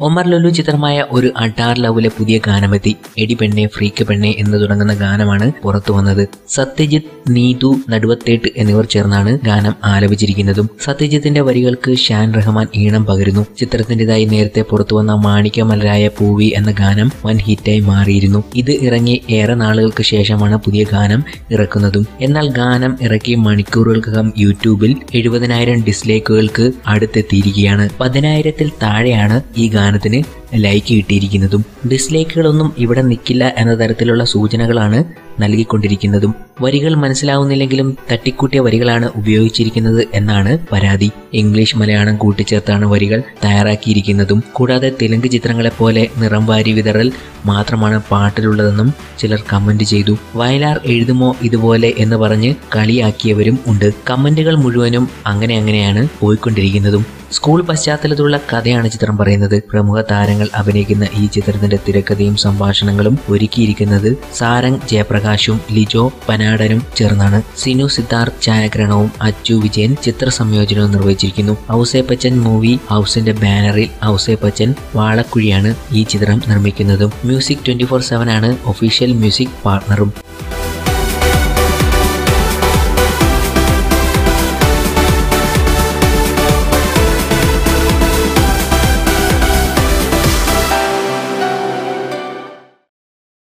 ഒമർ ലുലു ചിത്രമായ ഒരു അഡാർ ലവിലെ പുതിയ ഗാനമെത്തി. എടി പെണ്ണെ ഫ്രീക്ക് പെണ്ണെ എന്ന് തുടങ്ങുന്ന ഗാനമാണ് പുറത്തു വന്നത്. സത്യജിത്ത് നീതു നടുവത്തേട്ട് എന്നിവർ ചേർന്നാണ് ഗാനം ആലപിച്ചിരിക്കുന്നതും. സത്യജിത്തിന്റെ വരികൾക്ക് ഷാൻ റഹ്മാൻ ഈണം പകരുന്നു. ചിത്രത്തിന്റേതായി നേരത്തെ പുറത്തു വന്ന മാണിക്യമലരായ പൂവി എന്ന ഗാനം വൻ ഹിറ്റായി മാറിയിരുന്നു. ഇത് ഇറങ്ങി ഏറെ നാളുകൾക്ക് ശേഷമാണ് പുതിയ ഗാനം ഇറക്കുന്നതും. എന്നാൽ ഗാനം ഇറക്കി മണിക്കൂറുകൾക്കകം യൂട്യൂബിൽ എഴുപതിനായിരം ഡിസ്ലൈക്കുകൾക്ക് അടുത്തെത്തിയിരിക്കുകയാണ്. പതിനായിരത്തിൽ താഴെയാണ് ഈ ഗാനത്തിന് ലൈക്ക് കിട്ടിയിരിക്കുന്നതും ഡിസ്ലൈക്കുകളൊന്നും ഇവിടെ നിൽക്കില്ല എന്ന തരത്തിലുള്ള സൂചനകളാണ് നൽകിക്കൊണ്ടിരിക്കുന്നതും. വരികൾ മനസ്സിലാവുന്നില്ലെങ്കിലും തട്ടിക്കൂട്ടിയ വരികളാണ് ഉപയോഗിച്ചിരിക്കുന്നത് എന്നാണ് പരാതി. ഇംഗ്ലീഷ് മലയാളം കൂട്ടിച്ചേർത്താണ് വരികൾ തയ്യാറാക്കിയിരിക്കുന്നതും. കൂടാതെ തെലുങ്ക് ചിത്രങ്ങളെപ്പോലെ നിറം വാരി വിതറൽ മാത്രമാണ് പാട്ടിലുള്ളതെന്നും ചിലർ കമന്റ് ചെയ്തു. വയലാർ എഴുതുമോ ഇതുപോലെ എന്ന് പറഞ്ഞ് കളിയാക്കിയവരും ഉണ്ട്. കമന്റുകൾ മുഴുവനും അങ്ങനെ അങ്ങനെയാണ് പോയിക്കൊണ്ടിരിക്കുന്നതും. സ്കൂൾ പശ്ചാത്തലത്തിലുള്ള കഥയാണ് ചിത്രം പറയുന്നത്. പ്രമുഖ താരങ്ങൾ അഭിനയിക്കുന്ന ഈ ചിത്രത്തിന്റെ തിരക്കഥയും സംഭാഷണങ്ങളും ഒരുക്കിയിരിക്കുന്നത് സാരംഗ് ജയപ്രകാശും ലിജോ പനാടനും ചേർന്നാണ്. സിനു സിദ്ധാർത്ഥ് ഛായാഗ്രഹണവും അച്ചു വിജയൻ ചിത്ര സംയോജനവും നിർവഹിച്ചിരിക്കുന്നു. ഔസേ പച്ചൻ മൂവി ഹൗസിന്റെ ബാനറിൽ ഔസേ പച്ചൻ വാളക്കുഴിയാണ് ഈ ചിത്രം നിർമ്മിക്കുന്നതും. മ്യൂസിക് ട്വന്റി ഫോർ സെവൻ ആണ് ഒഫീഷ്യൽ മ്യൂസിക് പാർട്ണറും.